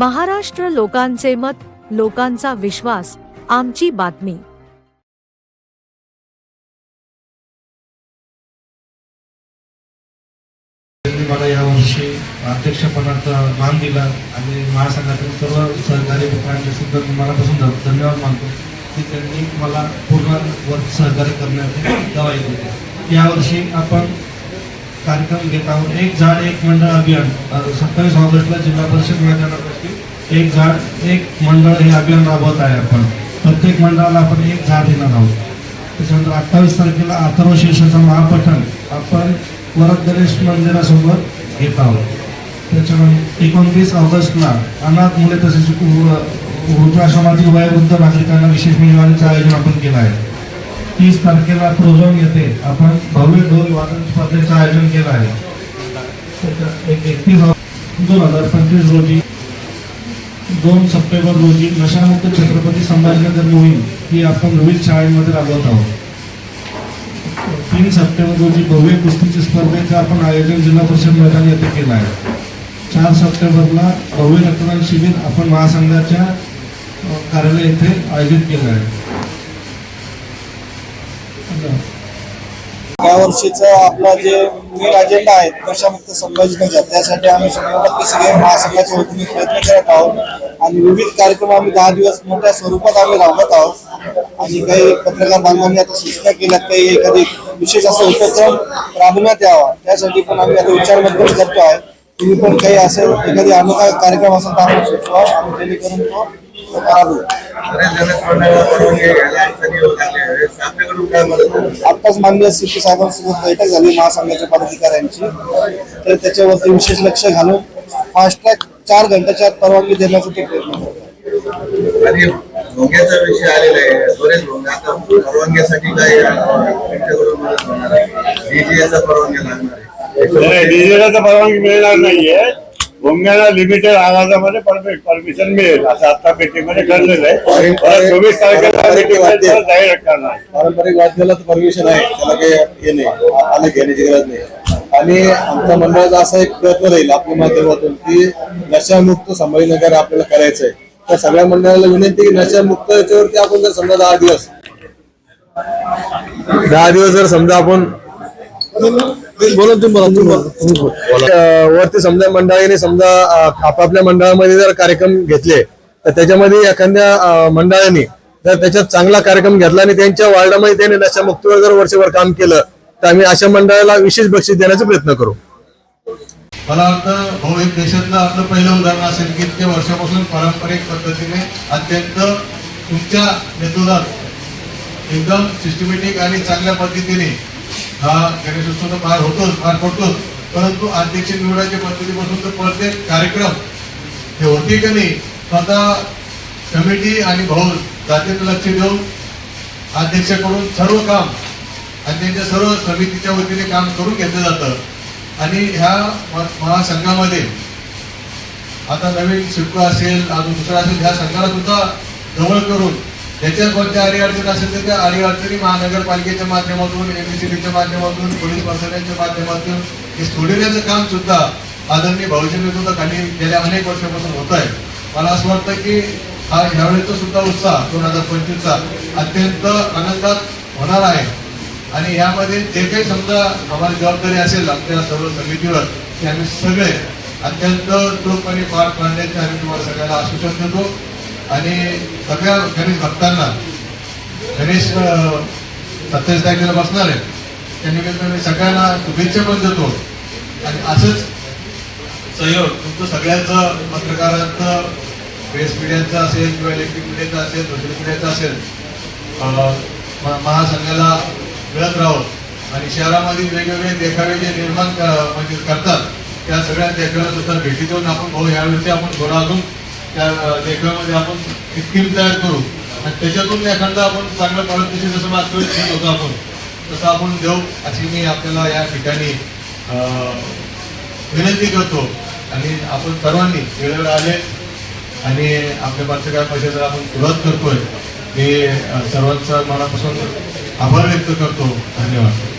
महाराष्ट्र लोकांचे मत लोकांचा विश्वास आमची बातमी. मला यावर्षी अध्यक्षपणाचा मान दिला आणि महासंघातील सर्व सहकारी मित्रांचे सुद्धा मी मनापासून धन्यवाद मानतो की त्यांनी मला पूर्ण वर्ष सहकार्य करण्याची दवाई दिली. यावर्षी आपण कार्यक्रम घेत आहोत. एक झाड एक मंडळ अभियान. सत्तावीस ऑगस्टला जिल्हा परिषद मैदानावरती एक झाड एक मंडळ हे अभियान राबवत आहे आपण. प्रत्येक मंडळाला आपण एक झाड देणार आहोत. त्याच्यानंतर अठ्ठावीस तारखेला अथर्व शीर्षाचं महापठण आपण वरद गणेश मंदिरासोबत घेत आहोत. त्याच्यानंतर एकोणतीस ऑगस्टला अनाथ मुले तसेच वृद्धाश्रमातील वयोवृद्ध नागरिकांना विशेष मेजवानीचं आयोजन आपण केलं आहे. तीस तारखेला प्रोझोन येथे आपण भव्य ढोल वादन स्पर्धेचं आयोजन केलं आहे. एक एकतीस दोन हजार पंचवीस रोजी दोन सप्टेंबर रोजी नशामुक्त छत्रपती संभाजीनगर मोहीम ही आपण विविध शाळेमध्ये राबवत आहोत. तीन सप्टेंबर रोजी भव्य कुस्तीची स्पर्धेचं आपण आयोजन जिल्हा परिषद मैदान येथे केलं आहे. चार सप्टेंबरला भव्य रक्तदान शिबिर आपण महासंघाच्या कार्यालय येथे आयोजित केलं आहे. वर्षीचा आपला जे मेन अजेंडा आहे नशामुक्त संभाजीनगर त्यासाठी आम्ही शंभर टक्के सगळे महासंघाच्या वतीने प्रयत्न करत आहोत. आणि विविध कार्यक्रम आम्ही दहा दिवस मोठ्या स्वरूपात आम्ही राबवत आहोत. आणि काही पत्रकार बांधवांनी आता सूचना केल्यात काही एखादी विशेष असा उपक्रम राबवण्यात यावा त्यासाठी पण आम्ही आता विचार मध्यम करतो आहे. तुम्ही पण काही असेल एखादी अनोखा कार्यक्रम असेल तर आम्ही सुचवा आम्ही जेणेकरून तो तो राबवू आत्ताच माननीय सीपी साहेबांसोबत बैठक झाली महासंघाच्या पदाधिकाऱ्यांची. तर त्याच्यावरती विशेष लक्ष घालून फास्ट ट्रॅक चार घंट्याच्या आत परवानगी देण्याचा ते प्रयत्न भोंग्याचा विषय आलेला आहे. बरेच भोंगे. आता परवानग्यासाठी काय लागणार आहे. परवानगी मिळणार नाहीये. भोंग्याला लिमिटेड आवाजामध्ये परमिट परमिशन मिळेल. असं आता मीटिंगमध्ये ठरलेलं आहे. परत चोवीस तारखेला meeting मध्ये परत जाहीर करणार पारंपरिक वाद्याला तर परमिशन आहे. त्याला काही हे नाही. आलं घेण्याची गरज नाही. आणि आमच्या मंडळाचा असा एक प्रयत्न राहील आपल्या माध्यमातून की नशामुक्त संभाजीनगर आपल्याला करायचं आहे त्या सगळ्या मंडळाला विनंती की नशामुक्त याच्यावरती आपण जर समजा दहा दिवस दहा दिवस जर समजा आपण बोला तुम्ही बोला वरती समजा मंडळाने समजा आपापल्या मंडळामध्ये जर कार्यक्रम घेतले तर त्याच्यामध्ये एखाद्या मंडळाने जर त्याच्यात चांगला कार्यक्रम घेतला आणि त्यांच्या वार्डामध्ये त्यांनी नशामुक्तीवर जर वर्षभर काम केलं तर आम्ही अशा मंडळाला विशेष बक्षीस देण्याचा प्रयत्न करू. मला वाटतं भाऊ एक देशातलं आपलं पहिलं उदाहरण असेल की इतक्या वर्षापासून पारंपरिक पद्धतीने अत्यंत तुमच्या नेतृत्वात एकदम सिस्टमॅटिक आणि चांगल्या पद्धतीने हा गणेशोत्सव तर पार होतोच पार पडतोच. परंतु अध्यक्ष निवडाच्या पद्धतीपासून तर प्रत्येक कार्यक्रम हे होते का नाही स्वतः कमिटी आणि भाऊ जातीनं लक्ष देऊन अध्यक्षाकडून सर्व काम आणि त्यांच्या सर्व समितीच्या वतीने काम करून घेतलं जातं. आणि ह्या महासंघामध्ये आता नवीन शिल्प असेल अजून दुसरा असेल ह्या संघाला सुद्धा जवळ करून त्याच्यात कोणत्या अडीअडचण असेल तर त्या अडीअडचणी महानगरपालिकेच्या माध्यमातून एम एमएससीबीच्या माध्यमातून पोलीस प्रशासनाच्या माध्यमातून हे सोडविण्याचं काम सुद्धा आदरणीय भाऊजी नेतृत्वाखाली गेल्या अनेक वर्षापासून होत आहे. मला असं वाटतं की हा ह्यावेळेचा सुद्धा उत्साह दोन हजार पंचवीसचा अत्यंत आनंदात होणार आहे. आणि यामध्ये जे काही समजा आम्हाला जबाबदारी असेल आपल्या सर्व समितीवर ते आम्ही सगळे अत्यंत चोखपणे पार पाडण्याचे आम्ही तुम्हाला सगळ्याला आश्वासन देतो. आणि सगळ्या गणेश भक्तांना गणेश सत्तावीस तारखेला बसणार आहे. त्या मी सगळ्यांना शुभेच्छा पण देतो. आणि असंच सहयोग तुमचं सगळ्यांचं पत्रकारांचं प्रेस मीडियाचं असेल किंवा इलेक्ट्रिक मीडियाचं असेल सोशल मीडियाचं असेल महासंघाला मिळत राहो. आणि शहरामध्ये वेगवेगळे देखावे जे निर्माण म्हणजे करतात त्या सगळ्या देखाव्या सुद्धा भेटी देऊन आपण भाऊ यावेळी आपण थोडा अजून त्या लेखनामध्ये आपण एक टीम तयार करू. आणि त्याच्यातून एखादा आपण चांगलं पारदर्शी जसं मागतो ठीक होतो आपण तसं आपण देऊ अशी मी आपल्याला या ठिकाणी विनंती करतो. आणि आपण सर्वांनी वेळेवर आले आणि आपल्या पत्रकार परिषदेला आपण सुरुवात करतोय. मी सर्वांचा मनापासून आभार व्यक्त करतो. धन्यवाद.